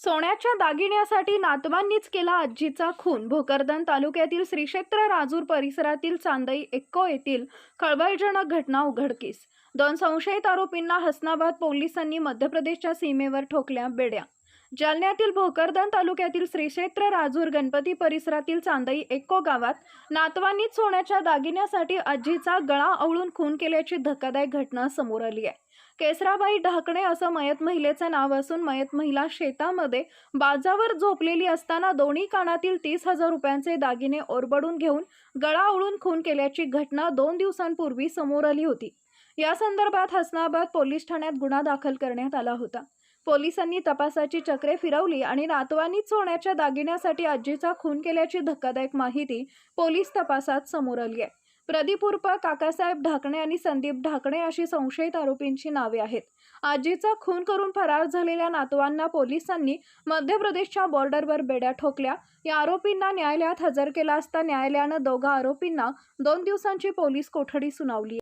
सोन्याच्या दागिन्यासाठी नातवांनीच केला आजीचा खून. भोकरदन तालुक्यातील श्रीक्षेत्र राजूर परिसरातील चांदई एक्को येथील खळबळजनक घटना उघडकीस. दोन संशयित आरोपींना हसनाबाद पोलिसांनी मध्य प्रदेशच्या सीमेवर ठोकल्या बेड्या जालन्यातील भोकरदन तालुक्यातील श्रीक्षेत्र राजूर गणपती परिसरातील चांदई एक्को गावात नातवांनीच सोन्याच्या दागिन्यासाठी आजीचा गळा आवळून खून केल्याची धक्कादायक घटना समोर आली आहे. केसराबाई ढाकणे असं मयत महिलेचं नाव असून मयत महिला शेतामध्ये बाजावर झोपलेली असताना दोन्ही कानातील तीस हजार रुपयांचे दागिने ओरबडून घेऊन गळा आवळून खून केल्याची घटना दोन दिवसांपूर्वी समोर आली होती. या संदर्भात हसनाबाद पोलीस ठाण्यात गुन्हा दाखल करण्यात आला होता. पोलिसांनी तपासाची चक्रे फिरवली आणि नातवानीच सोन्याच्या दागिन्यासाठी आजीचा खून केल्याची धक्कादायक माहिती पोलीस तपासात समोर आली आहे. प्रदीप उर्फ काकासाहेब ढाकणे आणि संदीप ढाकणे अशी संशयित आरोपींची नावे आहेत. आजीचा खून करून फरार झालेल्या नातवांना पोलिसांनी मध्य प्रदेशच्या बॉर्डरवर बेड्या ठोकल्या. या आरोपींना न्यायालयात हजर केला असता न्यायालयानं दोघा आरोपींना दोन दिवसांची पोलीस कोठडी सुनावली